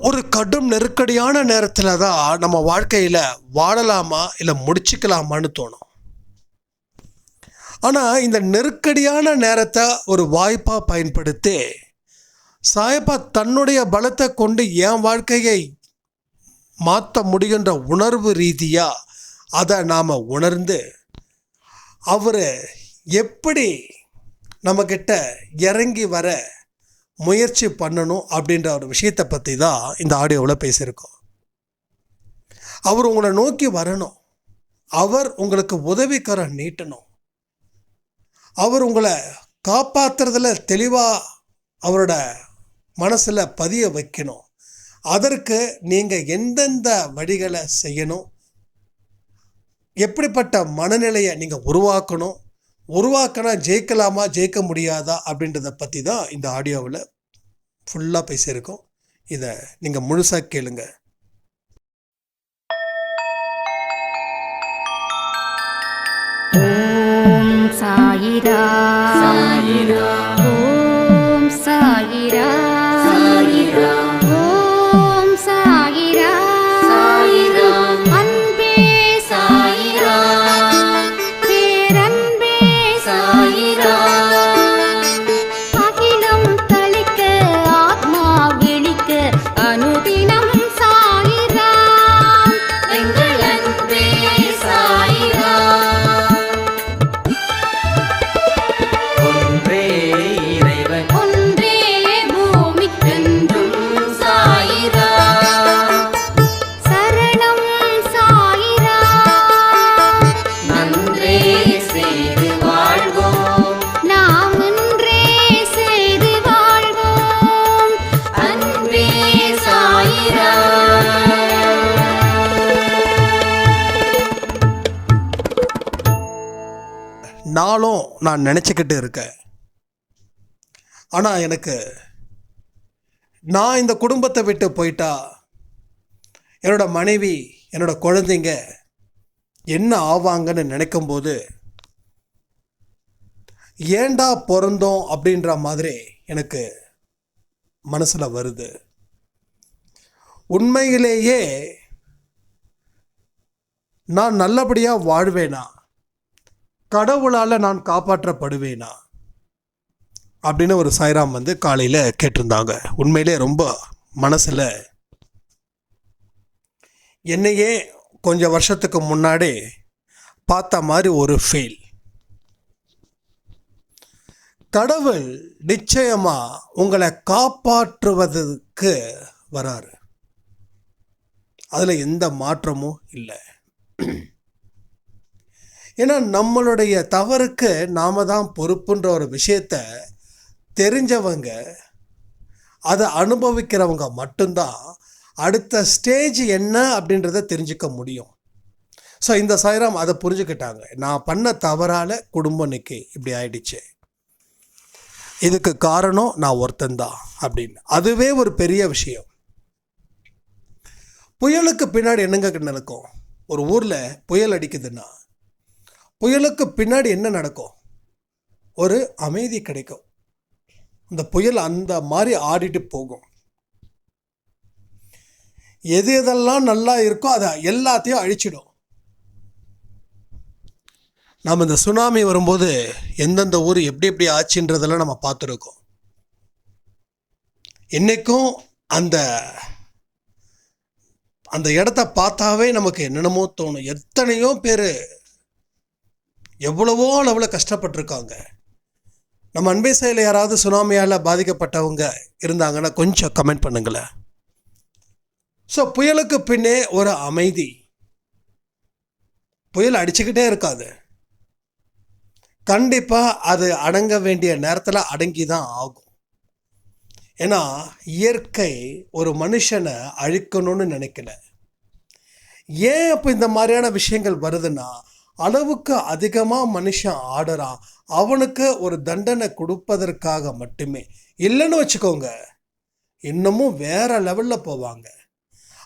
ஒரு கடும் நெருக்கடியான நேரத்தில் தான் நம்ம வாழ்க்கையில் வாழலாமா இல்லை முடிச்சுக்கலாமான்னு தோணும். ஆனால் இந்த நெருக்கடியான நேரத்தை ஒரு வாய்ப்பாக பயன்படுத்தி சாயப்பா தன்னுடைய பலத்தை கொண்டு என் வாழ்க்கையை மாற்ற முடியுன்ற உணர்வு ரீதியாக அதை நாம் உணர்ந்து அவர் எப்படி நம்மக்கிட்ட இறங்கி வர முயற்சி பண்ணணும் அப்படின்ற ஒரு விஷயத்தை பற்றி தான் இந்த ஆடியோவில் பேசியிருக்கோம். அவர் உங்களை நோக்கி வரணும். அவர் உங்களுக்கு உதவிக்கரம் நீட்டணும். அவர் உங்களை காப்பாற்றுறதுல தெளிவாக அவரோட மனசில் பதிய வைக்கணும். அதற்கு நீங்கள் எந்தெந்த வழிகளை செய்யணும்? எப்படிப்பட்ட மனநிலையை நீங்கள் உருவாக்கணும்? உருவாக்கினா ஜெயிக்கலாமா ஜெயிக்க முடியாதா அப்படின்றத பற்றி தான் இந்த ஆடியோவில் ஃபுல்லாக பேசியிருக்கோம். இதை நீங்கள் முழுசாக கேளுங்க. ஓம் சாயிரா. சாயிரா. நான் நினச்சிக்கிட்டு இருக்கேன். ஆனால் எனக்கு நான் இந்த குடும்பத்தை விட்டு போயிட்டா என்னோட மனைவி என்னோட குழந்தைங்க என்ன ஆவாங்கன்னு நினைக்கும்போது ஏண்டா பிறந்தோம் அப்படின்ற மாதிரி எனக்கு மனசில் வருது. உண்மையிலேயே நான் நல்லபடியாக வாழ்வேனா? கடவுளால் நான் காப்பாற்றப்படுவேனா? அப்படின்னு ஒரு சாய்ராம் வந்து காலையில் கேட்டிருந்தாங்க. உண்மையிலே ரொம்ப மனசில் என்னையே கொஞ்சம் வருஷத்துக்கு முன்னாடி பார்த்த மாதிரி ஒரு ஃபீல் கடவுள் நிச்சயமாக உங்களை காப்பாற்றுவதற்கு வராரு. அதில் எந்த மாற்றமும் இல்லை. ஏன்னா நம்மளுடைய தவறுக்கு நாம தான் பொறுப்புன்ற ஒரு விஷயத்த தெரிஞ்சவங்க அதை அனுபவிக்கிறவங்க மட்டும்தான் அடுத்த ஸ்டேஜ் என்ன அப்படின்றத தெரிஞ்சுக்க முடியும். ஸோ இந்த சாய்ராம் அதை புரிஞ்சுக்கிட்டாங்க. நான் பண்ண தவறால் குடும்பம் நிற்கி இப்படி ஆயிடுச்சு. இதுக்கு காரணம் நான் ஒருத்தன்தான் அப்படின்னு. அதுவே ஒரு பெரிய விஷயம். புயலுக்கு பின்னாடி என்னங்க நடக்கும்? ஒரு ஊரில் புயல் அடிக்குதுன்னா புயலுக்கு பின்னாடி என்ன நடக்கும்? ஒரு அமைதி கிடைக்கும். அந்த புயல் அந்த மாதிரி ஆடிட்டு போகும். எது எதெல்லாம் நல்லா இருக்கோ அதை எல்லாத்தையும் அழிச்சிடும். நாம் இந்த சுனாமி வரும்போது எந்தெந்த ஊர் எப்படி எப்படி ஆச்சுன்றதெல்லாம் நம்ம பார்த்துருக்கோம். என்றைக்கும் அந்த அந்த இடத்த பார்த்தாவே நமக்கு என்னென்னமோ தோணும். எத்தனையோ பேர் எவ்வளவோ அளவில் கஷ்டப்பட்டிருக்காங்க. நம்ம அன்பை செயலில் யாராவது சுனாமியால் பாதிக்கப்பட்டவங்க இருந்தாங்கன்னா கொஞ்சம் கமெண்ட் பண்ணுங்களேன். ஸோ புயலுக்கு பின்னே ஒரு அமைதி. புயல் அடிச்சுக்கிட்டே இருக்காது. கண்டிப்பாக அது அடங்க வேண்டிய நேரத்தில் அடங்கி தான் ஆகும். ஏன்னா இயற்கை ஒரு மனுஷனை அழிக்கணும்னு நினைக்கல. ஏன் அப்போ இந்த மாதிரியான விஷயங்கள் வருதுன்னா அளவுக்கு அதிகமாக மனுஷன் ஆடுறான். அவனுக்கு ஒரு தண்டனை கொடுப்பதற்காக மட்டுமே. இல்லைன்னு வச்சுக்கோங்க. இன்னமும் வேற லெவலில் போவாங்க.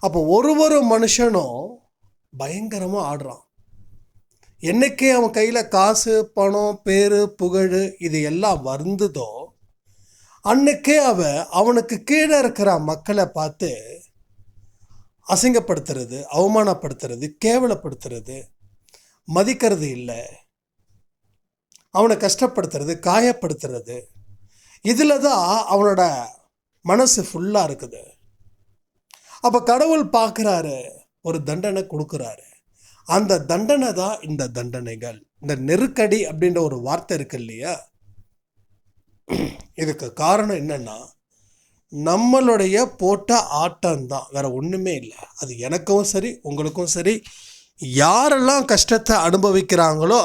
அப்போ ஒரு ஒரு மனுஷனும் பயங்கரமாக ஆடுறான். என்னைக்கே அவன் கையில் காசு பணம் பேர் புகழ் இது எல்லாம் வருந்ததோ அன்னைக்கே அவன் அவனுக்கு கீழே இருக்கிற மக்களை பார்த்து அசிங்கப்படுத்துறது அவமானப்படுத்துறது கேவலப்படுத்துறது மதிக்கிறது இல்லை. அவனை கஷ்டப்படுத்துறது காயப்படுத்துறது. இதில் தான் அவனோட மனசு ஃபுல்லாக இருக்குது. அப்போ கடவுள் பார்க்குறாரு ஒரு தண்டனை கொடுக்குறாரு. அந்த தண்டனை தான் இந்த தண்டனைகள். இந்த நெருக்கடி அப்படின்ற ஒரு வார்த்தை இருக்கு இல்லையா? இதுக்கு காரணம் என்னன்னா நம்மளுடைய போட்ட ஆட்டம் தான். வேறு ஒன்றுமே இல்லை. அது எனக்கும் சரி உங்களுக்கும் சரி யாரெல்லாம் கஷ்டத்தை அனுபவிக்கிறாங்களோ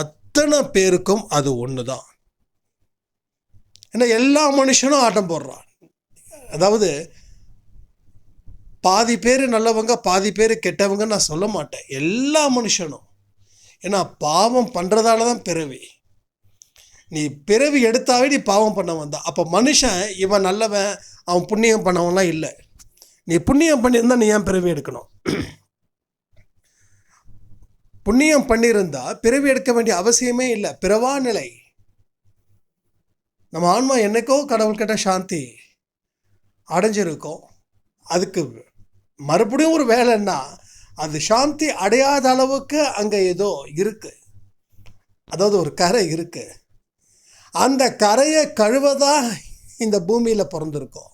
அத்தனை பேருக்கும் அது ஒன்று தான் ஏன்னா எல்லா மனுஷனும் ஆட்டம் போடுறான். அதாவது பாதி பேர் நல்லவங்க பாதி பேர் கெட்டவங்க நான் சொல்ல மாட்டேன். எல்லா மனுஷனும். ஏன்னா பாவம் பண்ணுறதால தான் பிறவி. நீ பிறவி எடுத்தாவே நீ பாவம் பண்ண வந்தா அப்போ மனுஷன் இவன் நல்லவன் அவன் புண்ணியம் பண்ணவன்லாம் இல்லை. நீ புண்ணியம் பண்ணியிருந்தா நீ ஏன் பிறவி எடுக்கணும்? புண்ணியம் பண்ணியிருந்தா பிறவி எடுக்க வேண்டிய அவசியமே இல்லை. பிறவா நிலை. நம்ம ஆன்மா என்னைக்கோ கடவுள்கிட்ட சாந்தி அடைஞ்சிருக்கோம். அதுக்கு மறுபடியும் ஒரு வேலைன்னா அது சாந்தி அடையாத அளவுக்கு அங்கே ஏதோ இருக்குது அதாவது ஒரு கரை இருக்குது அந்த கரையை கழுவதா இந்த பூமியில் பிறந்திருக்கோம்.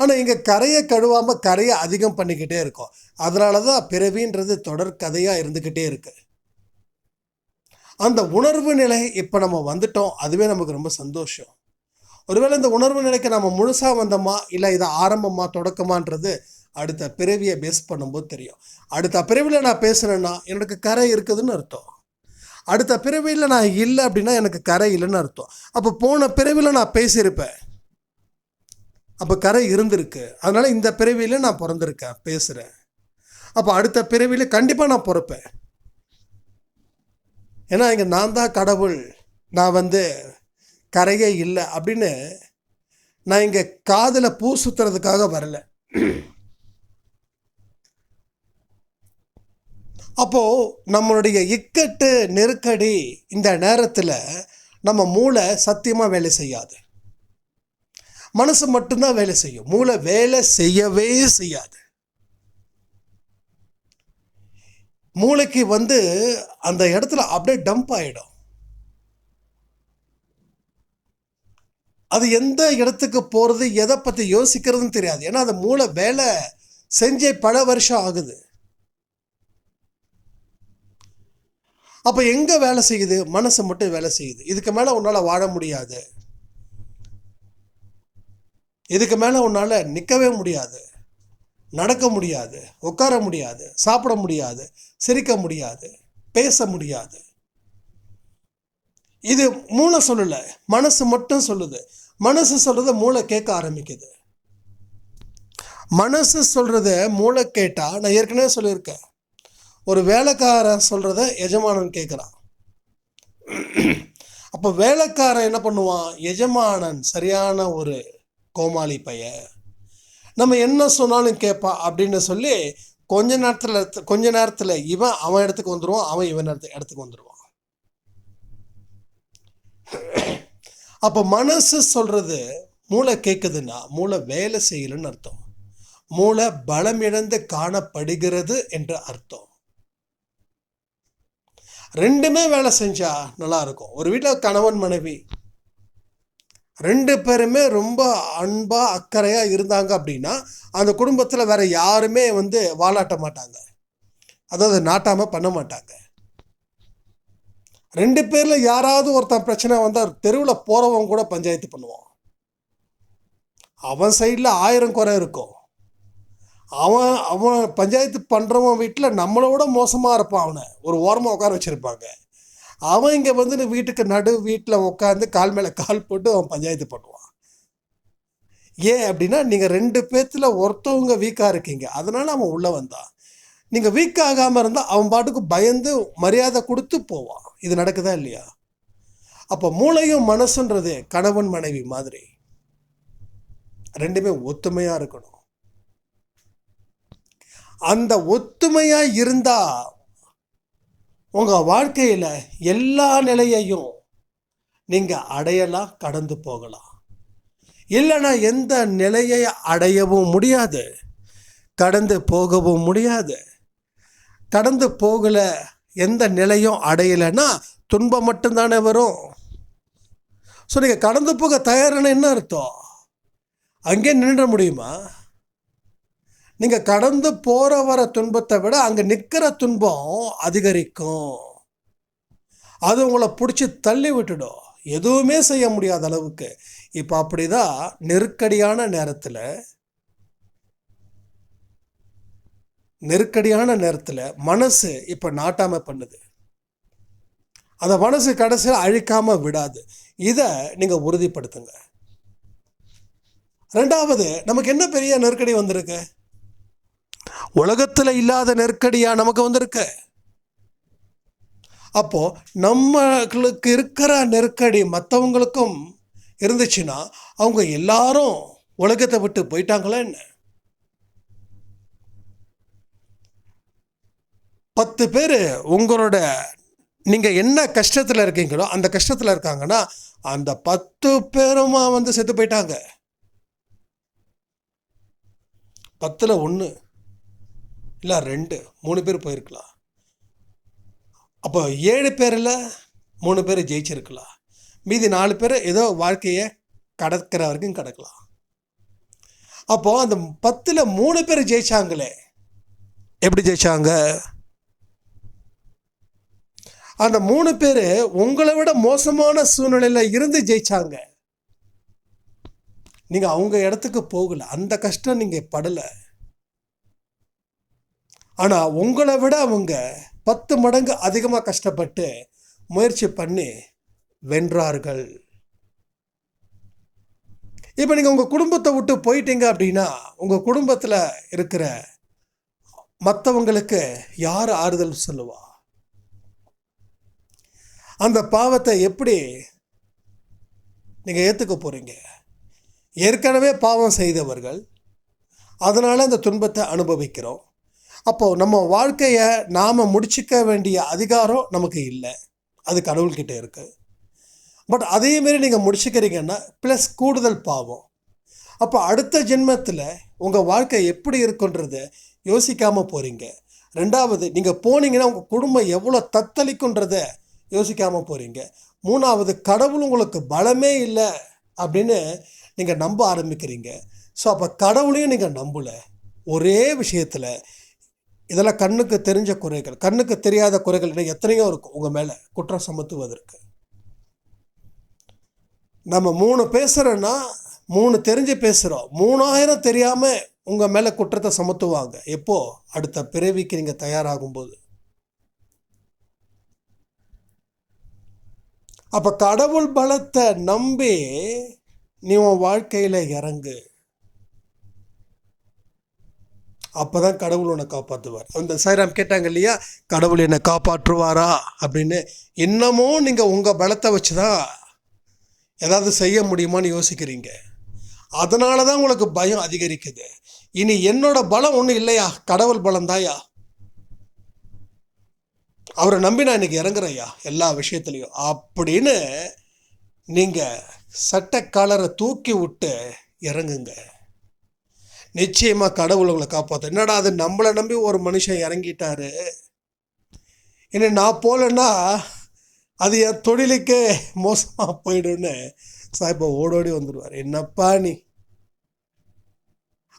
ஆனால் இங்கே கரையை கழுவாமல் கரையை அதிகம் பண்ணிக்கிட்டே இருக்கோம். அதனால தான் பிறவின்றது தொடர் கதையாக இருந்துக்கிட்டே இருக்குது அந்த உணர்வு நிலை இப்போ நம்ம வந்துட்டோம். அதுவே நமக்கு ரொம்ப சந்தோஷம். ஒருவேளை இந்த உணர்வு நிலைக்கு நம்ம முழுசாக வந்தோமா? இல்லை இதை ஆரம்பமா தொடக்கமான்றது அடுத்த பிறவியை பேஸ் பண்ணும்போது தெரியும். அடுத்த பிறவியில் நான் பேசுகிறேன்னா எனக்கு கரை இருக்குதுன்னு அர்த்தம். அடுத்த பிறவியில் நான் இல்லை அப்படின்னா எனக்கு கரை இல்லைன்னு அர்த்தம். அப்போ போன பிறவியில் நான் பேசியிருப்பேன். அப்போ கரை இருந்திருக்கு. அதனால இந்த பிறவியில் நான் பிறந்திருக்கேன் பேசுகிறேன் அப்போ அடுத்த பிறவியில் கண்டிப்பாக நான் பிறப்பேன். ஏன்னா இங்கே நான் தான் கடவுள் நான் வந்து கரையே இல்லை அப்படின்னு நான் இங்கே காதில் பூ சுற்றுறதுக்காக வரல. அப்போது நம்மளுடைய இக்கட்டு நெருக்கடி இந்த நேரத்தில் நம்ம மூளை சத்தியமாக வேலை செய்யாது. மனசு மட்டும்தான் வேலை செய்யும். மூளை வேலை செய்யவே செய்யாது. மூளைக்கு வந்து அந்த இடத்துல அப்படியே டம்ப் ஆயிடும். அது எந்த இடத்துக்கு போகிறது எதை பற்றி யோசிக்கிறதுன்னு தெரியாது. ஏன்னா அந்த மூளை வேலை செஞ்சே பல வருஷம் ஆகுது. அப்போ எங்கே வேலை செய்யுது? மனசு மட்டும் வேலை செய்யுது. இதுக்கு மேலே உன்னால் வாழ முடியாது. இதுக்கு மேலே உன்னால் நிற்கவே முடியாது. நடக்க முடியாது. உட்கார முடியாது. சாப்பிட முடியாது. சிரிக்க முடியாது. பேச முடியாது. இது மூளை சொல்லலை. மனசு மட்டும் சொல்லுது. மனசு சொல்கிறத மூளை கேட்க ஆரம்பிக்குது. மனசு சொல்கிறத மூளை கேட்டால் நான் ஏற்கனவே சொல்லியிருக்கேன். ஒரு வேலைக்காரன் சொல்கிறத எஜமானன் கேட்குறான். அப்போ வேலைக்காரன் என்ன பண்ணுவான்? எஜமானன் சரியான ஒரு கோமாளி பையன் நம்ம என்ன சொன்னாலும் கேட்பான் அப்படின்னு சொல்லி கொஞ்ச நேரத்தில் கொஞ்ச நேரத்தில் இவன் அவன் இடத்துக்கு வந்துடுவான் அவன் இவன் இடத்து இடத்துக்கு வந்துடுவான் அப்போ மனசு சொல்கிறது மூளை கேட்குதுன்னா மூளை வேலை செய்யலன்னு அர்த்தம். மூளை பலமிழந்து காணப்படுகிறது என்ற அர்த்தம். ரெண்டுமே வேலை செஞ்சா நல்லா இருக்கும். ஒரு வீட்டில் கணவன் மனைவி ரெண்டு பேருமே ரொம்ப அன்பாக அக்கறையாக இருந்தாங்க அப்படின்னா அந்த குடும்பத்தில் வேற யாருமே வந்து வாலாட்ட மாட்டாங்க. அதாவது நாட்டாமல் பண்ண மாட்டாங்க. ரெண்டு பேரில் யாராவது ஒருத்தன் பிரச்சனை வந்தால் தெருவில் போகிறவங்க கூட பஞ்சாயத்து பண்ணுவான். அவன் சைடில் ஆயிரம் குறை இருக்கும். அவன் அவன் பஞ்சாயத்து பண்ணுறவன் வீட்டில் நம்மளோட மோசமாக இருப்பான் அவனை. ஒரு ஓரமாக உட்கார வச்சுருப்பாங்க. அவன் இங்கே வந்து வீட்டுக்கு நடு வீட்டில் உட்காந்து கால் மேலே கால் போட்டு அவன் பஞ்சாயத்து பண்ணுவான். ஏன் அப்படின்னா நீங்கள் ரெண்டு பேர்த்தில் ஒருத்தவங்க வீக்காக இருக்கீங்க. அதனால் அவன் உள்ளே வந்தான். நீங்கள் வீக் ஆகாமல் இருந்தால் அவன் பாட்டுக்கு பயந்து மரியாதை கொடுத்து போவான். இது நடக்குதா இல்லையா? அப்போ மூளையும் மனசுன்றது கணவன் மனைவி மாதிரி. ரெண்டுமே ஒத்துமையாக இருக்கணும். அந்த ஒத்துமையாக இருந்தால் உங்கள் வாழ்க்கையில் எல்லா நிலையையும் நீங்கள் அடையலாம் கடந்து போகலாம். இல்லைன்னா எந்த நிலையை அடையவும் முடியாது. கடந்து போகவும் முடியாது. கடந்து போகலை எந்த நிலையும் அடையலைன்னா துன்பம் மட்டும்தானே வரும். ஸோ நீங்கள் கடந்து போக தயாரான என்ன அர்த்தம்? அங்கே நின்ற முடியுமா? நீங்கள் கடந்து போகிற வர துன்பத்தை விட அங்கே நிற்கிற துன்பம் அதிகரிக்கும். அது உங்களை பிடிச்சி தள்ளி விட்டுடும். எதுவுமே செய்ய முடியாத அளவுக்கு. இப்போ அப்படிதான் நெருக்கடியான நேரத்தில் நெருக்கடியான நேரத்தில் மனசு இப்போ நாட்டாமல் பண்ணுது. அந்த மனசு கடைசியில் அழிக்காமல் விடாது. இதை நீங்கள் உறுதிப்படுத்துங்க. ரெண்டாவது நமக்கு என்ன பெரிய நெருக்கடி வந்திருக்கு? உலகத்தில் இல்லாத நெருக்கடியாக நமக்கு வந்திருக்கு. அப்போது நம்மளுக்கு இருக்கிற நெருக்கடி மற்றவங்களுக்கும் இருந்துச்சுன்னா அவங்க எல்லாரும் உலகத்தை விட்டு போயிட்டாங்களா என்ன? பத்து பேர் உங்களோட நீங்கள் என்ன கஷ்டத்தில் இருக்கீங்களோ அந்த கஷ்டத்தில் இருக்காங்கன்னா அந்த பத்து பேருமா வந்து செத்து போயிட்டாங்க. பத்தில் ஒன்று இல்லை ரெண்டு. மூணு பேர் போயிருக்கலாம். அப்போ ஏழு பேரில் மூணு பேர் ஜெயிச்சிருக்கலாம். மீதி நாலு பேர் ஏதோ வாழ்க்கையை கடக்கிற வரைக்கும் கடக்கலாம். அப்போது அந்த பத்தில் மூணு பேர் ஜெயிச்சாங்களே. எப்படி ஜெயிச்சாங்க? அந்த மூணு பேர் உங்களை விட மோசமான சூழ்நிலையில் இருந்து ஜெயிச்சாங்க. நீங்கள் அவங்க இடத்துக்கு போகல. அந்த கஷ்டம் நீங்கள் படலை. ஆனால் உங்களை விட அவங்க பத்து மடங்கு அதிகமாக கஷ்டப்பட்டு முயற்சி பண்ணி வென்றார்கள். இப்போ நீங்கள் உங்கள் குடும்பத்தை விட்டு போயிட்டீங்க அப்படின்னா உங்கள் குடும்பத்தில் இருக்கிற மற்றவங்களுக்கு யார் ஆறுதல் சொல்லுவா? அந்த பாவத்தை எப்படி நீங்கள் ஏற்றுக்க போகிறீங்க ஏற்கனவே பாவம் செய்தவர்கள் அதனால் அந்த துன்பத்தை அனுபவிக்கிறோம். அப்போது நம்ம வாழ்க்கையை நாம் முடிச்சிக்க வேண்டிய அதிகாரம் நமக்கு இல்லை. அது கடவுள்கிட்ட இருக்குது பட் அதேமாரி நீங்கள் முடிச்சுக்கிறீங்கன்னா ப்ளஸ் கூடுதல் பாவம். அப்போ அடுத்த ஜென்மத்தில் உங்கள் வாழ்க்கை எப்படி இருக்குன்றத யோசிக்காமல் போகிறீங்க ரெண்டாவது நீங்கள் போனீங்கன்னா உங்கள் குடும்பம் எவ்வளோ தத்தளிக்குன்றத யோசிக்காமல் போகிறீங்க மூணாவது கடவுள் உங்களுக்கு பலமே இல்லை அப்படின்னு நீங்கள் நம்ப ஆரம்பிக்கிறீங்க. ஸோ அப்போ கடவுளையும் நீங்கள் நம்பலை. ஒரே விஷயத்தில் இதெல்லாம் கண்ணுக்கு தெரிஞ்ச குறைகள். கண்ணுக்கு தெரியாத குறைகள் இன்னும் எத்தனையோ இருக்கும் உங்கள் மேலே குற்றம் சுமத்துவதற்கு. நம்ம மூணு பேசுகிறோன்னா மூணு தெரிஞ்சு பேசுகிறோம் மூணாயிரம் தெரியாமல் உங்கள் மேலே குற்றத்தை சுமத்துவாங்க. எப்போ? அடுத்த பிறவிக்கு நீங்கள் தயாராகும்போது. அப்போ கடவுள் பலத்தை நம்பி நீ உன் வாழ்க்கையில் இறங்கு. அப்போ தான் கடவுள் உன்னை காப்பாற்றுவார் அந்த சைராம் கேட்டாங்க இல்லையா? கடவுள் என்னை காப்பாற்றுவாரா? அப்படின்னு இன்னமும் நீங்கள் உங்கள் பலத்தை வச்சு தான் ஏதாவது செய்ய முடியுமான்னு யோசிக்கிறீங்க. அதனால தான் உங்களுக்கு பயம் அதிகரிக்குது. இனி என்னோட பலம் ஒன்றும் இல்லையா? கடவுள் பலம் தாயா அவரை நம்பி நான் இன்னைக்கு இறங்குறையா எல்லா விஷயத்துலையும். அப்படின்னு நீங்கள் சட்டக்காலரை தூக்கி விட்டு இறங்குங்க. நிச்சயமாக கடவுள் உங்களை காப்பாற்ற என்னடா அது நம்மளை நம்பி ஒரு மனுஷன் இறங்கிட்டாரு. இனி நான் போகலன்னா அது என் தொழிலுக்கே மோசமாக போயிடும்னு சாய்பா ஓடோடி வந்துடுவார் என்னப்பா நீ?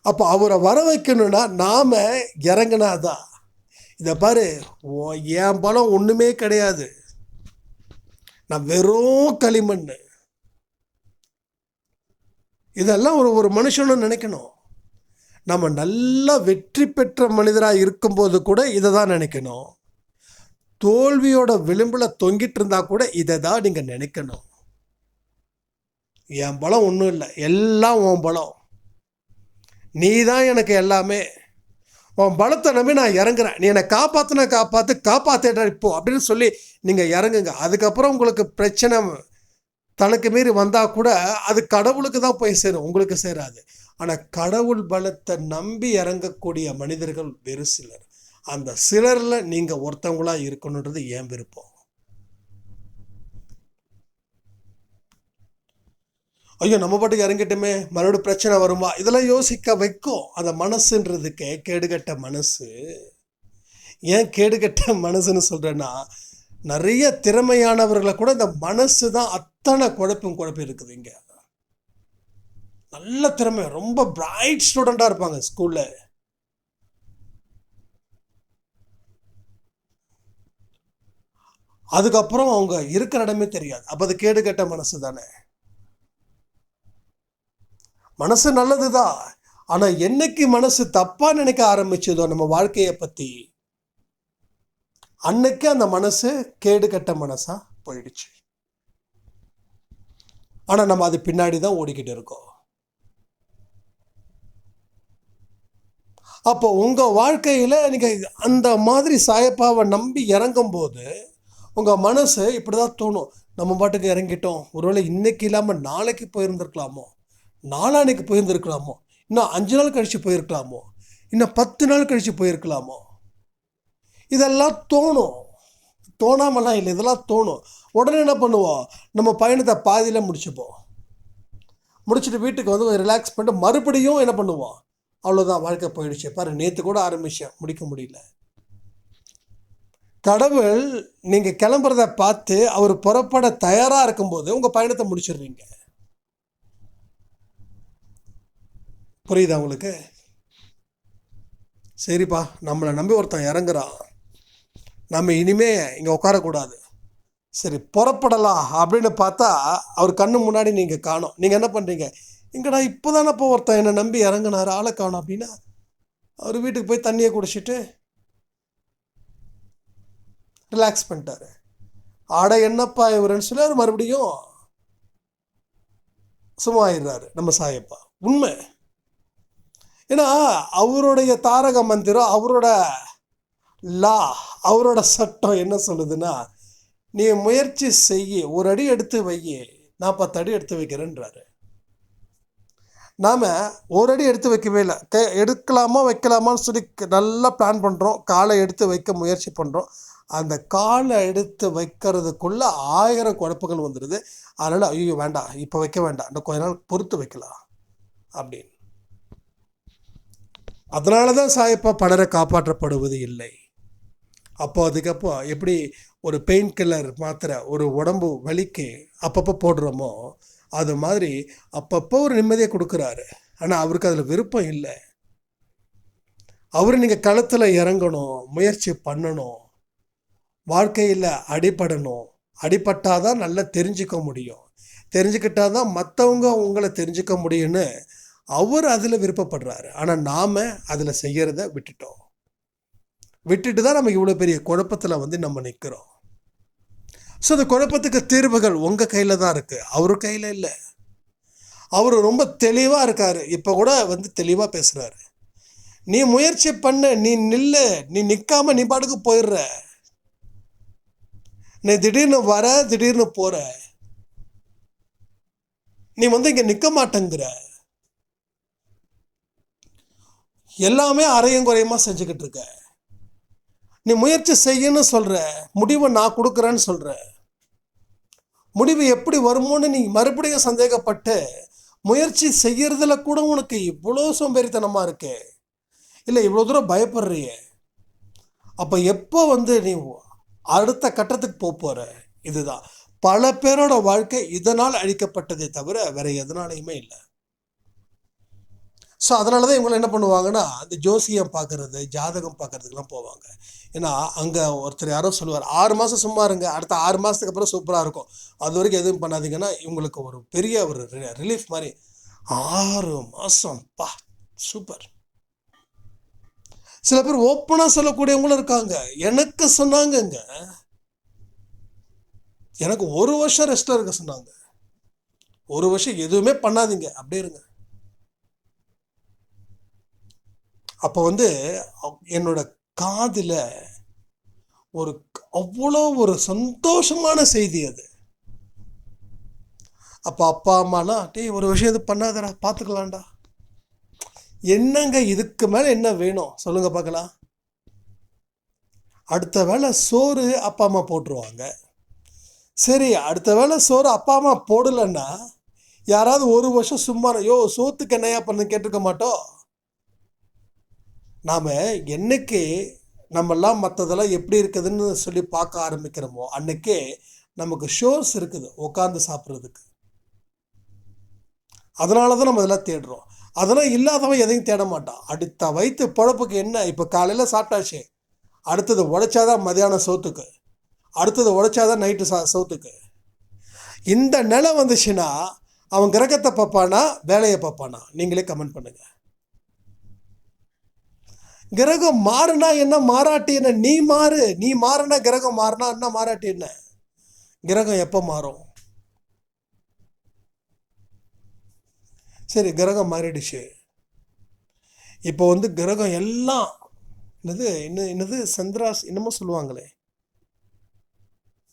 அப்போ அவரை வர வைக்கணும்னா நாம் இறங்கினாதான் இதை பாரு என் பலம் ஒன்றுமே கிடையாது. நான் வெறும் களிமண் இதெல்லாம் ஒரு ஒரு மனுஷனும் நினைக்கணும். நம்ம நல்லா வெற்றி பெற்ற மனிதராக இருக்கும்போது கூட இதை தான் நினைக்கணும். தோல்வியோட விளிம்பில் தொங்கிட்டு இருந்தால் கூட இதை தான் நீங்கள் நினைக்கணும். என் பலம் ஒன்றும் இல்லை. எல்லாம் உன் பலம். நீ தான் எனக்கு எல்லாமே. உன் பலத்தை நம்பி நான் இறங்குறேன். நீ என்னை காப்பாற்றின காப்பாற்று காப்பாற்றிட்ட இப்போ அப்படின்னு சொல்லி நீங்கள் இறங்குங்க. அதுக்கப்புறம் உங்களுக்கு பிரச்சனை தனக்கு மீறி வந்தால் கூட அது கடவுளுக்கு தான் போய் சேரும் உங்களுக்கு சேராது. ஆனால் கடவுள் பலத்தை நம்பி இறங்கக்கூடிய மனிதர்கள் வெறு சிலர். அந்த சிலரில் நீங்கள் ஒருத்தவங்களா இருக்கணுன்றது ஏன் விருப்பம். ஐயோ நம்ம பாட்டுக்கு இறங்கிட்டோமே மறுபடியும் பிரச்சனை வருமா? இதெல்லாம் யோசிக்க வைக்கும். அந்த மனசுன்றதுக்கு கேடுகட்ட மனசு. ஏன் கேடுகட்ட மனசுன்னு சொல்கிறேன்னா நிறைய திறமையானவர்களை கூட இந்த மனசு தான் அத்தனை குழப்பும் குழப்பம் இருக்குது இங்கே. நல்ல திறமை ரொம்ப பிரைட் ஸ்டூடெண்ட்டாக இருப்பாங்க ஸ்கூலில் அதுக்கப்புறம் அவங்க இருக்கிற இடமே தெரியாது. அப்போ அது கேடு கெட்ட மனசு தானே. மனசு நல்லதுதான். ஆனால் என்னைக்கு மனசு தப்பாக நினைக்க ஆரம்பிச்சதோ நம்ம வாழ்க்கையை பற்றி அன்னைக்கு அந்த மனசு கேடு கெட்ட மனசாக போயிடுச்சு. ஆனால் நம்ம அது பின்னாடி தான் ஓடிக்கிட்டு இருக்கோம். அப்போ உங்கள் வாழ்க்கையில் நீங்கள் அந்த மாதிரி சாயப்பாவை நம்பி இறங்கும்போது உங்கள் மனசு இப்படி தான் தோணும். நம்ம பாட்டுக்கு இறங்கிட்டோம். ஒருவேளை இன்னைக்கு இல்லாமல் நாளைக்கு போயிருந்திருக்கலாமோ? நாளானைக்கு போயிருந்திருக்கலாமோ? இன்னும் அஞ்சு நாள் கழித்து போயிருக்கலாமோ? இன்னும் பத்து நாள் கழித்து போயிருக்கலாமோ? இதெல்லாம் தோணும். தோணாமலாம் இல்லை. இதெல்லாம் தோணும். உடனே என்ன பண்ணுவோம்? நம்ம பயணத்தை பாதியில் முடிச்சுப்போம். முடிச்சுட்டு வீட்டுக்கு வந்து ரிலாக்ஸ் பண்ணிட்டு மறுபடியும் என்ன பண்ணுவோம்? அவ்வளோதான் வாழ்க்கை போயிடுச்சு. பாரு நேற்று கூட ஆரம்பிச்சேன். முடிக்க முடியல. கடவுள் நீங்கள் கிளம்புறத பார்த்து அவர் புறப்பட தயாராக இருக்கும்போது உங்கள் பயணத்தை முடிச்சிடுறீங்க. புரியுதா உங்களுக்கு? சரிப்பா. நம்மளை நம்பி ஒருத்தன் இறங்குறான். நம்ம இனிமே இங்கே உட்காரக்கூடாது. சரி புறப்படலாம் அப்படின்னு பார்த்தா அவர் கண்ணு முன்னாடி நீங்கள் காணும். நீங்கள் என்ன பண்ணுறீங்க இங்கடா இப்போ தானப்போ ஒருத்தன் என்னை நம்பி இறங்குனாரு ஆளை காணும் அப்படின்னா அவர் வீட்டுக்கு போய் தண்ணியை குடிச்சிட்டு ரிலாக்ஸ் பண்ணிட்டாரு. ஆட என்னப்பா இவருன்னு சொல்லி அவர் மறுபடியும் சும்மா ஆயிடுறாரு நம்ம சாயப்பா. உண்மை. ஏன்னா அவருடைய தாரக மந்திரம் அவரோட லா அவரோட சட்டம் என்ன சொல்லுதுன்னா நீ முயற்சி செய்ய ஒரு அடி எடுத்து வை நான் பத்து அடி எடுத்து வைக்கிறேன்றாரு. நாம் ஒரு அடி எடுத்து வைக்கவே இல்லை. கே எடுக்கலாமா வைக்கலாமான்னு சொல்லி நல்லா பிளான் பண்ணுறோம் காலை எடுத்து வைக்க முயற்சி பண்ணுறோம் அந்த காலை எடுத்து வைக்கிறதுக்குள்ளே ஆயிரம் குழப்பங்கள் வந்துடுது அதனால் ஐயோ வேண்டாம் இப்போ வைக்க வேண்டாம். இன்னும் கொஞ்ச நாள் பொறுத்து வைக்கலாம். அப்படின்னு. அதனால தான் சாயப்பா பலரை காப்பாற்றப்படுவது இல்லை. அப்போ அதுக்கப்போ எப்படி ஒரு பெயின் கில்லர் மாத்திரை ஒரு உடம்பு வலிக்கு அப்பப்போ போடுறோமோ அது மாதிரி அப்பப்போ ஒரு நிம்மதியை கொடுக்குறாரு. ஆனால் அவருக்கு அதில் விருப்பம் இல்லை. அவர் நீங்கள் களத்தில் இறங்கணும் முயற்சி பண்ணணும் வாழ்க்கையில் அடிபடணும். அடிபட்டாதான் நல்லா தெரிஞ்சுக்க முடியும். தெரிஞ்சுக்கிட்டால் தான் மற்றவங்க உங்களை தெரிஞ்சுக்க முடியும்னு அவர் அதில் விருப்பப்படுறாரு. ஆனால் நாம் அதில் செய்கிறத விட்டுட்டோம். விட்டுட்டு தான் நம்ம இவ்வளோ பெரிய குழப்பத்தில் வந்து நம்ம நிற்கிறோம் ஸோ அந்த குழப்பத்துக்கு தீர்வுகள் உங்கள் கையில் தான் இருக்குது அவர் கையில் இல்லை. அவர் ரொம்ப தெளிவாக இருக்கார். இப்போ கூட வந்து தெளிவாக பேசுகிறாரு நீ முயற்சி பண்ண நீ நில்லு நீ நிற்காம நீ பாட்டுக்கு போயிடுற. நீ திடீர்னு வர திடீர்னு போகிற நீ வந்து இங்கே நிற்க மாட்டேங்கிற. எல்லாமே அரையும் குறையுமா செஞ்சுக்கிட்டு இருக்க. நீ முயற்சி செய்யன்னு சொல்கிற முடிவை நான் கொடுக்குறேன்னு சொல்கிற முடிவு எப்படி வருமோன்னு நீ மறுபடியும் சந்தேகப்பட்டு முயற்சி செய்கிறதுல கூட உனக்கு இவ்வளோ சோம்பேறித்தனமாக இருக்கு. இல்லை இவ்வளோ தூரம் பயப்படுறியே. அப்போ எப்போ வந்து நீ அடுத்த கட்டத்துக்கு போக போகிற இதுதான். பல பேரோட வாழ்க்கை இதனால் அழிக்கப்பட்டதே தவிர வேற எதனாலையுமே இல்லை. ஸோ அதனால தான் இவங்களாம் என்ன பண்ணுவாங்கன்னா அந்த ஜோசியம் பார்க்கறது ஜாதகம் பார்க்கறதுக்குலாம் போவாங்க. ஏன்னா அங்கே ஒருத்தர் யாரோ சொல்லுவார் ஆறு மாதம் சும்மா இருங்க அடுத்த ஆறு மாதத்துக்கு அப்புறம் சூப்பராக இருக்கும். அது வரைக்கும் எதுவும் பண்ணாதீங்கன்னா இவங்களுக்கு ஒரு பெரிய ஒரு ரிலீஃப் மாதிரி ஆறு மாதம் பா சூப்பர். சில பேர் ஓப்பனாக சொல்லக்கூடியவங்களும் இருக்காங்க. எனக்கு சொன்னாங்கங்க. எனக்கு ஒரு வருஷம் ரெஸ்ட்டாக இருக்க சொன்னாங்க. ஒரு வருஷம் எதுவுமே பண்ணாதீங்க அப்படியே இருங்க. அப்போ வந்து என்னோட காதில் ஒரு அவ்வளோ ஒரு சந்தோஷமான செய்தி அது. அப்போ அப்பா அம்மாலாம் டேய் ஒரு விஷயம் இது பண்ணாதடா பார்த்துக்கலாம்டா என்னங்க இதுக்கு மேலே என்ன வேணும்? சொல்லுங்க பார்க்கலாம் அடுத்த வேளை சோறு அப்பா அம்மா போட்டுருவாங்க. சரி அடுத்த வேளை சோறு அப்பா அம்மா போடலைன்னா யாராவது ஒரு வருஷம் சும்மா யோ சோத்துக்கு என்னையா பண்ணு கேட்டிருக்க மாட்டோம். நாம் என்னைக்கு நம்மெல்லாம் மற்றதெல்லாம் எப்படி இருக்குதுன்னு சொல்லி பார்க்க ஆரம்பிக்கிறோமோ அன்னைக்கே நமக்கு ஷோர்ஸ் இருக்குது உட்காந்து சாப்பிட்றதுக்கு. அதனால தான் நம்ம இதெல்லாம் தேடுறோம். அதெல்லாம் இல்லாதவன் எதையும் தேட மாட்டான். அடுத்த வயிற்று பழப்புக்கு என்ன? இப்போ காலையில் சாப்பிட்டாச்சு. அடுத்தது உழைச்சாதான் மதியானம் சோத்துக்கு. அடுத்தது உழைச்சாதான் நைட்டு சா சோத்துக்கு. இந்த நிலை வந்துச்சுன்னா அவன் கிரகத்தை பார்ப்பானா வேலையை பார்ப்பானா? நீங்களே கமெண்ட் பண்ணுங்கள் கிரகம் மாறுனா என்ன? மாறாட்டி என்ன? நீ மாறு. நீ மாறுனா கிரகம் மாறுனா என்ன மாறாட்டி என்ன? கிரகம் எப்போ மாறும்? சரி கிரகம் மாறிடுச்சு. இப்போ வந்து கிரகம் எல்லாம் என்னது என்ன என்னது? சந்திராஸ் என்னமோ சொல்லுவாங்களே.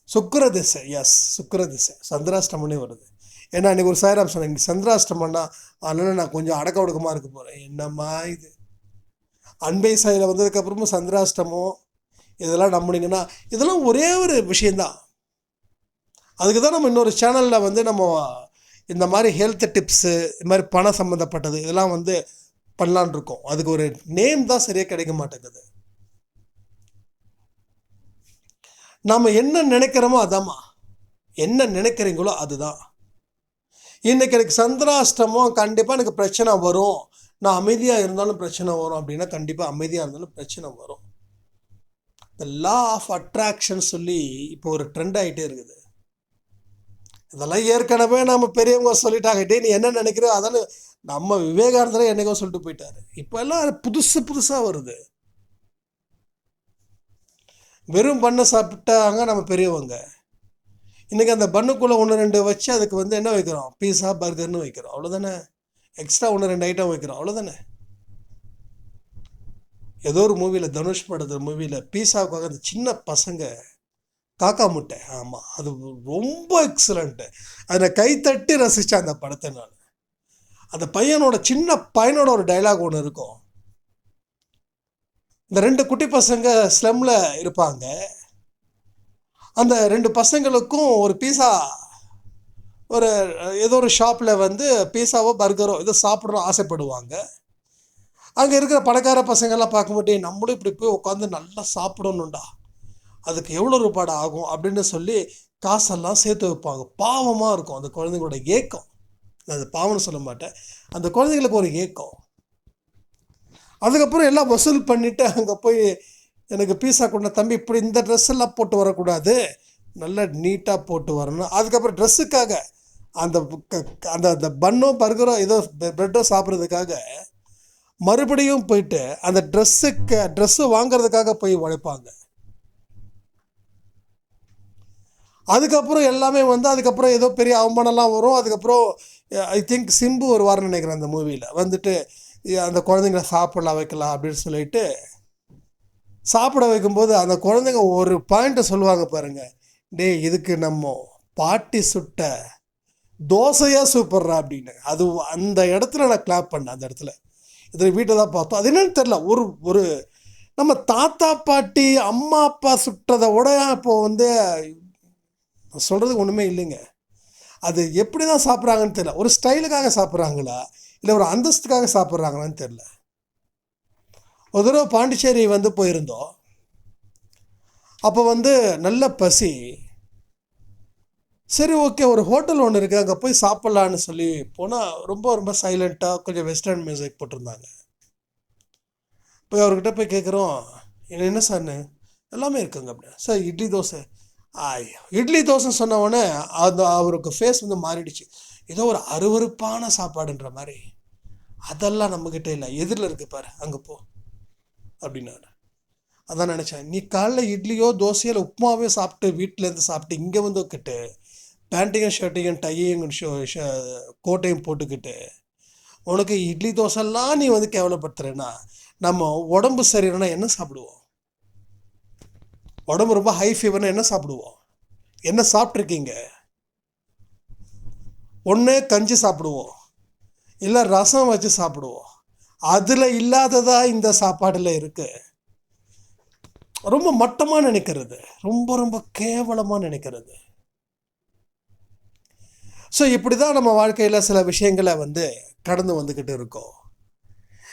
சுக்கர திசை எஸ் சுக்கர திசை சந்திராஷ்டமனே வருது. ஏன்னா அன்றைக்கி ஒரு சாயராம் சொன்னேன் இன்னைக்கு சந்திராஷ்டமன்னா அதனால் நான் கொஞ்சம் அடக்க ஒடுக்கமாக இருக்க போகிறேன் என்னம்மா இது? அன்பை சாயில் வந்ததுக்கப்புறமும் சந்திராஷ்டமம் இதெல்லாம் நம்பினீங்கன்னா இதெல்லாம் ஒரே ஒரு விஷயந்தான் அதுக்கு தான் நம்ம இன்னொரு சேனலில் வந்து நம்ம இந்த மாதிரி ஹெல்த் டிப்ஸு இது மாதிரி பணம் சம்மந்தப்பட்டது இதெல்லாம் வந்து பண்ணலான் இருக்கோம். அதுக்கு ஒரு நேம் தான் சரியாக கிடைக்க மாட்டேங்குது. நாம் என்ன நினைக்கிறோமோ அதாம்மா. என்ன நினைக்கிறீங்களோ அதுதான். இன்னைக்கு எனக்கு சந்திராஷ்டமம் கண்டிப்பாக எனக்கு பிரச்சனை வரும். நான் அமைதியாக இருந்தாலும் பிரச்சனை வரும் அப்படின்னா கண்டிப்பாக அமைதியாக இருந்தாலும் பிரச்சனை வரும். இந்த லா ஆஃப் அட்ராக்ஷன் சொல்லி இப்போ ஒரு ட்ரெண்ட் ஆகிட்டே இருக்குது. இதெல்லாம் ஏற்கனவே நம்ம பெரியவங்க சொல்லிட்டாங்க டே நீ என்ன நினைக்கிறோ? அதெல்லாம் நம்ம விவேகானந்தரே என்னைக்கோ சொல்லிட்டு போயிட்டாரு. இப்போ எல்லாம் புதுசு புதுசாக வருது. வெறும் பண்ணை சாப்பிட்டாங்க நம்ம பெரியவங்க. இன்றைக்கி அந்த பண்ணுக்குள்ளே ஒன்று ரெண்டு வச்சு அதுக்கு வந்து என்ன வைக்கிறோம்? பீஸா பர்கர்னு வைக்கிறோம். அவ்வளோதானே எக்ஸ்ட்ரா ஒன்று ரெண்டு ஐட்டம் வைக்கிறோம். அவ்வளோதானே ஏதோ ஒரு மூவியில் தனுஷ் படத்துல மூவியில் பீஸாவுக்காக அந்த சின்ன பசங்க காக்கா முட்டை. ஆமாம் அது ரொம்ப எக்ஸலண்ட்டு அதை கைத்தட்டி ரசித்தேன் அந்த படத்தை நான். அந்த பையனோட சின்ன பையனோட ஒரு டைலாக் ஒன்று இருக்கும். இந்த ரெண்டு குட்டி பசங்க ஸ்லம்மில் இருப்பாங்க. அந்த ரெண்டு பசங்களுக்கும் ஒரு பீஸா ஒரு ஏதோ ஒரு ஷாப்பில் வந்து பீஸாவோ பர்கரோ ஏதோ சாப்பிட்றோம் ஆசைப்படுவாங்க. அங்கே இருக்கிற பணக்கார பசங்கள்லாம் பார்க்கும்போது நம்மளும் இப்படி போய் உட்காந்து நல்லா சாப்பிடணும்டா. அதுக்கு எவ்வளோ ரூபாடா ஆகும்? அப்படின்னு சொல்லி காசெல்லாம் சேர்த்து வைப்பாங்க. பாவமாக இருக்கும் அந்த குழந்தைங்களோட ஏக்கம். நான் அது பாவம்னு சொல்ல மாட்டேன். அந்த குழந்தைங்களுக்கு ஒரு ஏக்கம். அதுக்கப்புறம் எல்லாம் வசூல் பண்ணிவிட்டு அங்கே போய் எனக்கு பீஸா கொண்ட தம்பி இப்படி இந்த ட்ரெஸ் எல்லாம் போட்டு வரக்கூடாது. நல்லா நீட்டாக போட்டு வரணும். அதுக்கப்புறம் ட்ரெஸ்ஸுக்காக அந்த க- அந்த அந்த பன்னோ பர்கரோ ஏதோ ப்ரெட்டோ சாப்பிட்றதுக்காக மறுபடியும் போயிட்டு அந்த ட்ரெஸ்ஸுக்கு ட்ரெஸ்ஸு வாங்குறதுக்காக போய் உழைப்பாங்க. அதுக்கப்புறம் எல்லாமே வந்து அதுக்கப்புறம் ஏதோ பெரிய அவமானம்லாம் வரும். அதுக்கப்புறம் ஐ திங்க் சிம்பு ஒரு வாரம் நினைக்கிறேன் அந்த மூவியில் வந்துட்டு அந்த குழந்தைங்கள சாப்பிடலாம் வைக்கலாம் அப்படின்னு சொல்லிட்டு சாப்பிட வைக்கும்போது அந்த குழந்தைங்க ஒரு பாயிண்ட்டை சொல்லுவாங்க பாருங்கள் டேய் இதுக்கு நம்ம பாட்டி சுட்ட தோசையாக சூப்பர்ரா அப்படின்னு. அது அந்த இடத்துல நான் கிளாப் பண்ணேன் அந்த இடத்துல. இதில் வீட்டை தான் பார்த்தோம். அது என்னன்னு தெரில ஒரு ஒரு நம்ம தாத்தா பாட்டி அம்மா அப்பா சுட்டதை விட இப்போ வந்து சொல்கிறதுக்கு ஒன்றுமே இல்லைங்க. அது எப்படி தான் சாப்பிட்றாங்கன்னு தெரில ஒரு ஸ்டைலுக்காக சாப்பிட்றாங்களா? இல்லை ஒரு அந்தஸ்துக்காக சாப்பிட்றாங்களான்னு தெரில ஒரு தடவை பாண்டிச்சேரி வந்து போயிருந்தோம். அப்போ வந்து நல்ல பசி. சரி ஓகே ஒரு ஹோட்டல் ஒன்று இருக்குது அங்கே போய் சாப்பிட்லான்னு சொல்லி போனால் ரொம்ப ரொம்ப சைலண்ட்டாக கொஞ்சம் வெஸ்டர்ன் மியூசிக் போட்டிருந்தாங்க. போய் அவர்கிட்ட போய் கேட்குறோம் என்ன சார்னு எல்லாமே இருக்குங்க அப்படி சார் இட்லி தோசை. ஆய் இட்லி தோசை சொன்ன உடனே அந்த அவருக்கு ஃபேஸ் வந்து மாறிடுச்சு. ஏதோ ஒரு அருவருப்பான சாப்பாடுன்ற மாதிரி. அதெல்லாம் நம்மக்கிட்ட இல்லை. எதிரில் இருக்கு பாரு. அங்கே போ. அப்படின்னாரு. அதான் நினச்சேன். நீ காலைல இட்லியோ தோசையோ இல்லை உப்புமாவே சாப்பிட்டு வீட்டிலேருந்து சாப்பிட்டு இங்கே வந்து கிட்டு பேண்ட்டையும் ஷர்ட்டையும் டையையும் ஷோ- கோட்டையும் போட்டுக்கிட்டு உனக்கு இட்லி தோசைலாம் நீ வந்து கேவலப்படுத்துறேன்னா நம்ம உடம்பு சரியில்லைன்னா என்ன சாப்பிடுவோம்? உடம்பு ரொம்ப ஹை ஃபீவர்னா என்ன சாப்பிடுவோம்? என்ன சாப்பிட்ருக்கீங்க ஒன்று கஞ்சி சாப்பிடுவோம். இல்லை ரசம் வச்சு சாப்பிடுவோம். அதில் இல்லாததா இந்த சாப்பாடில் இருக்குது ரொம்ப மட்டமாக நினைக்கிறது. ரொம்ப ரொம்ப கேவலமாக நினைக்கிறது. ஸோ இப்படி தான் நம்ம வாழ்க்கையில் சில விஷயங்களை வந்து கடந்து வந்துக்கிட்டு இருக்கோம்.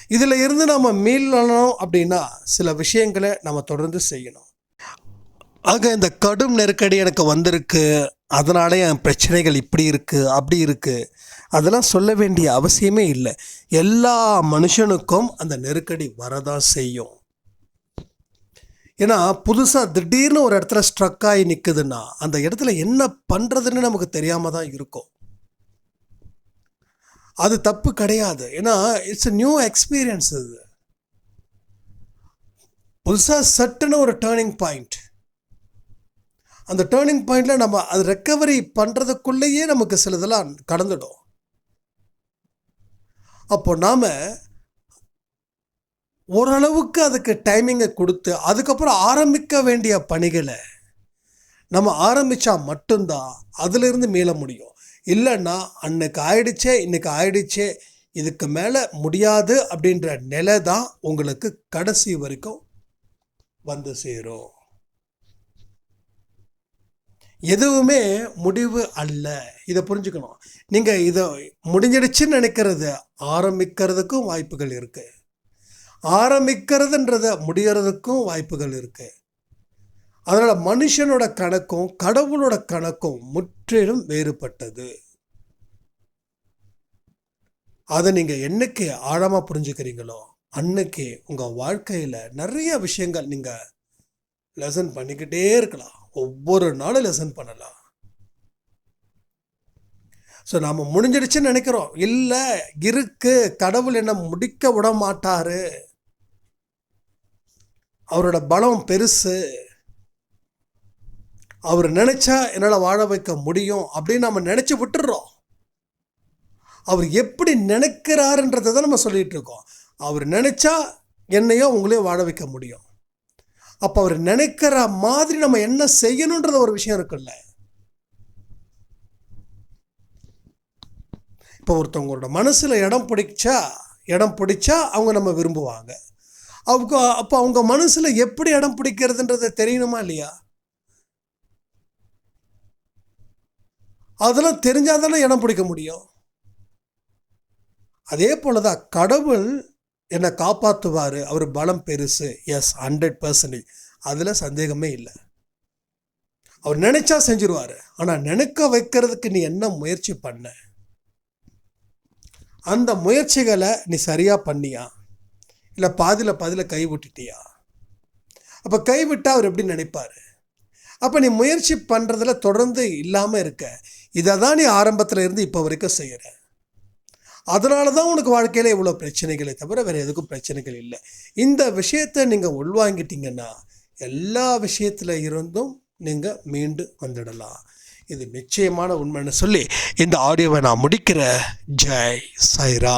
இதில் இருந்து நம்ம மீளணும் அப்படின்னா சில விஷயங்களை நம்ம தொடர்ந்து செய்யணும். ஆக இந்த கடும் நெருக்கடி எனக்கு வந்திருக்கு. அதனால என் பிரச்சனைகள் இப்படி இருக்குது அப்படி இருக்குது அதெல்லாம் சொல்ல வேண்டிய அவசியமே இல்லை. எல்லா மனுஷனுக்கும் அந்த நெருக்கடி வரதான் செய்யும். ஏன்னா புதுசாக திடீர்னு ஒரு இடத்துல ஸ்ட்ரக் ஆகி நிற்குதுன்னா அந்த இடத்துல என்ன பண்ணுறதுன்னு நமக்கு தெரியாமல் தான் இருக்கும். அது தப்பு கிடையாது. ஏன்னா இட்ஸ் நியூ எக்ஸ்பீரியன்ஸ் இது புதுசாக சட்டுன்னு ஒரு டேர்னிங் பாயிண்ட் அந்த டேர்னிங் பாயிண்டில் நம்ம அது ரெக்கவரி பண்ணுறதுக்குள்ளேயே நமக்கு சிலதெல்லாம் கடந்துடும். அப்போ நாம் ஓரளவுக்கு அதுக்கு டைமிங்கை கொடுத்து அதுக்கப்புறம் ஆரம்பிக்க வேண்டிய பணிகளை நம்ம ஆரம்பித்தா மட்டும்தான் அதிலிருந்து மீள முடியும். இல்லைன்னா அன்னைக்கு ஆயிடுச்சே இன்னைக்கு ஆயிடுச்சே இதுக்கு மேலே முடியாது அப்படின்ற நிலை தான் உங்களுக்கு கடைசி வரைக்கும் வந்து சேரும். எதுவுமே முடிவு அல்ல. இதை புரிஞ்சுக்கணும். நீங்கள் இதை முடிஞ்சிடுச்சுன்னு நினைக்கிறது ஆரம்பிக்கிறதுக்கும் வாய்ப்புகள் இருக்குது ஆரம்பிக்கிறதுன்றத முடியறதுக்கும் வாய்ப்புகள் இருக்கு. அதனால் மனுஷனோட கணக்கும் கடவுளோட கணக்கும் முற்றிலும் வேறுபட்டது. அதை நீங்கள் என்னைக்கு ஆழமாக புரிஞ்சுக்கிறீங்களோ அன்னைக்கு உங்கள் வாழ்க்கையில் நிறைய விஷயங்கள் நீங்கள் லெசன் பண்ணிக்கிட்டே இருக்கலாம். ஒவ்வொரு நாளும் லெசன் பண்ணலாம். ஸோ நாம் முடிஞ்சிடுச்சுன்னு நினைக்கிறோம். இல்லை இருக்கு. கடவுள் என்ன முடிக்க விட மாட்டாரு. அவரோட பலம் பெருசு. அவர் நினைச்சா என்னால் வாழ வைக்க முடியும் அப்படின்னு நம்ம நினச்சி விட்டுறோம். அவர் எப்படி நினைக்கிறாருன்றதை தான் நம்ம சொல்லிகிட்டு இருக்கோம். அவர் நினைச்சா என்னையோ உங்களையோ வாழ வைக்க முடியும். அப்போ அவர் நினைக்கிற மாதிரி நம்ம என்ன செய்யணுன்றது ஒரு விஷயம் இருக்குல்ல. இப்போ ஒருத்தவங்களோட மனசில் இடம் பிடிச்சா இடம் பிடிச்சா அவங்க நம்ம விரும்புவாங்க. அவங்க அப்போ அவங்க மனசில் எப்படி இடம் பிடிக்கிறதுன்றத தெரியணுமா இல்லையா? அதெல்லாம் தெரிஞ்சால் தானே இடம் பிடிக்க முடியும். அதே போல தான் கடவுள் என்னை காப்பாற்றுவார் அவர் பலம் பெருசு. எஸ் ஹண்ட்ரட் பர்சன்டேஜ் அதில் சந்தேகமே இல்லை. அவர் நினைச்சா செஞ்சிருவார். ஆனால் நினைக்க வைக்கிறதுக்கு நீ என்ன முயற்சி பண்ண? அந்த முயற்சிகளை நீ சரியாக பண்ணியா? இல்லை பாதியில் பாதியில் கை விட்டுட்டியா? அப்போ கைவிட்டா அவர் எப்படி நினைப்பார்? அப்போ நீ முயற்சி பண்ணுறதுல தொடர்ந்து இல்லாமல் இருக்க. இதை தான் நீ ஆரம்பத்தில் இருந்து இப்போ வரைக்கும் செய்கிற அதனால தான் உனக்கு வாழ்க்கையில் இவ்வளோ பிரச்சனைகளே தவிர வேறு எதுக்கும் பிரச்சனைகள் இல்லை. இந்த விஷயத்தை நீங்கள் உள்வாங்கிட்டீங்கன்னா எல்லா விஷயத்தில் இருந்தும் நீங்கள் மீண்டு வந்துடலாம். இது நிச்சயமான உண்மைன்னு சொல்லி இந்த ஆடியோவை நான் முடிக்கிற. ஜெய் சைரா